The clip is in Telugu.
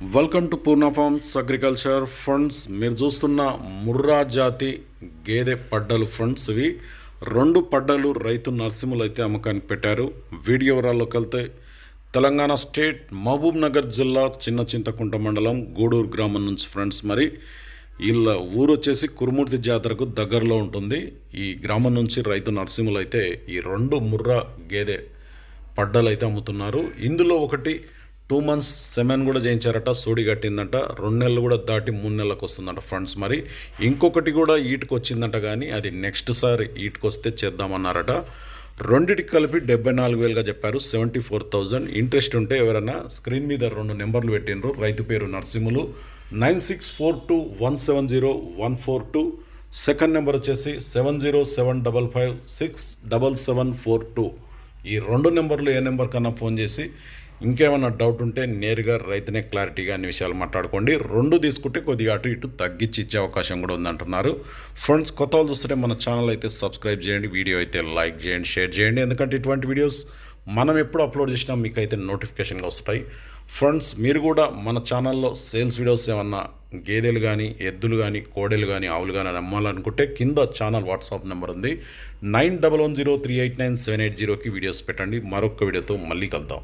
Welcome to Purna farms agriculture funds మీరు చూస్తున్న ముర్రా జాతి గేదె పడ్డలు ఫండ్స్ ఇవి. రెండు పడ్డలు రైతు నర్సింహులు అయితే అమ్మకానికి పెట్టారు. వీడియో వివరాల్లోకి వెళ్తే తెలంగాణ స్టేట్ మహబూబ్ నగర్ జిల్లా చిన్న చింతకుంట మండలం గూడూరు గ్రామం నుంచి ఫ్రెండ్స్ మరి. వీళ్ళ ఊరు వచ్చేసి కురుమూర్తి జాతరకు దగ్గరలో ఉంటుంది. ఈ గ్రామం నుంచి రైతు నర్సింహులు అయితే ఈ రెండు ముర్రా గేదె పడ్డలు అయితే అమ్ముతున్నారు. ఇందులో ఒకటి టూ మంత్స్ సెమెన్ కూడా చేయించారట సోడి కట్టిందంట రెండు నెలలు కూడా దాటి మూడు నెలలకు వస్తుందంట ఫ్రెండ్స్ మరి. ఇంకొకటి కూడా ఈటుకు వచ్చిందంట కానీ అది నెక్స్ట్ సారి ఈటుకు వస్తే చేద్దామన్నారట. రెండిటికి కలిపి డెబ్బై నాలుగు వేలుగా చెప్పారు సెవెంటీ ఫోర్ థౌజండ్. ఇంట్రెస్ట్ ఉంటే ఎవరైనా స్క్రీన్ మీద రెండు నెంబర్లు పెట్టినరు రైతు పేరు Narasimhulu. Nine six four two one seven zero one four two. Second number వచ్చేసి seven zero seven double five six double seven four two. ఈ రెండు నెంబర్లు ఏ నెంబర్ కన్నా ఫోన్ చేసి ఇంకేమైనా డౌట్ ఉంటే నేరుగా రైతునే క్లారిటీగా అన్ని విషయాలు మాట్లాడుకోండి. రెండు తీసుకుంటే కొద్దిగా అటు ఇటు తగ్గించి ఇచ్చే అవకాశం కూడా ఉందంటున్నారు. ఫ్రెండ్స్ కొత్త వాళ్ళు చూస్తుంటే మన ఛానల్ అయితే సబ్స్క్రైబ్ చేయండి వీడియో అయితే లైక్ చేయండి షేర్ చేయండి. ఎందుకంటే ఇటువంటి వీడియోస్ మనం ఎప్పుడు అప్లోడ్ చేసినా మీకు అయితే నోటిఫికేషన్గా వస్తాయి. ఫ్రెండ్స్ మీరు కూడా మన ఛానల్లో సేల్స్ వీడియోస్ ఏమన్నా గేదెలు కానీ ఎద్దులు కానీ కోడెలు కానీ ఆవులు కానీ అమ్మాలనుకుంటే కింద ఛానల్ వాట్సాప్ నెంబర్ ఉంది. Nine double one zero three eight nine seven eight జీరోకి వీడియోస్ పెట్టండి. మరొక వీడియోతో మళ్ళీ కలుద్దాం.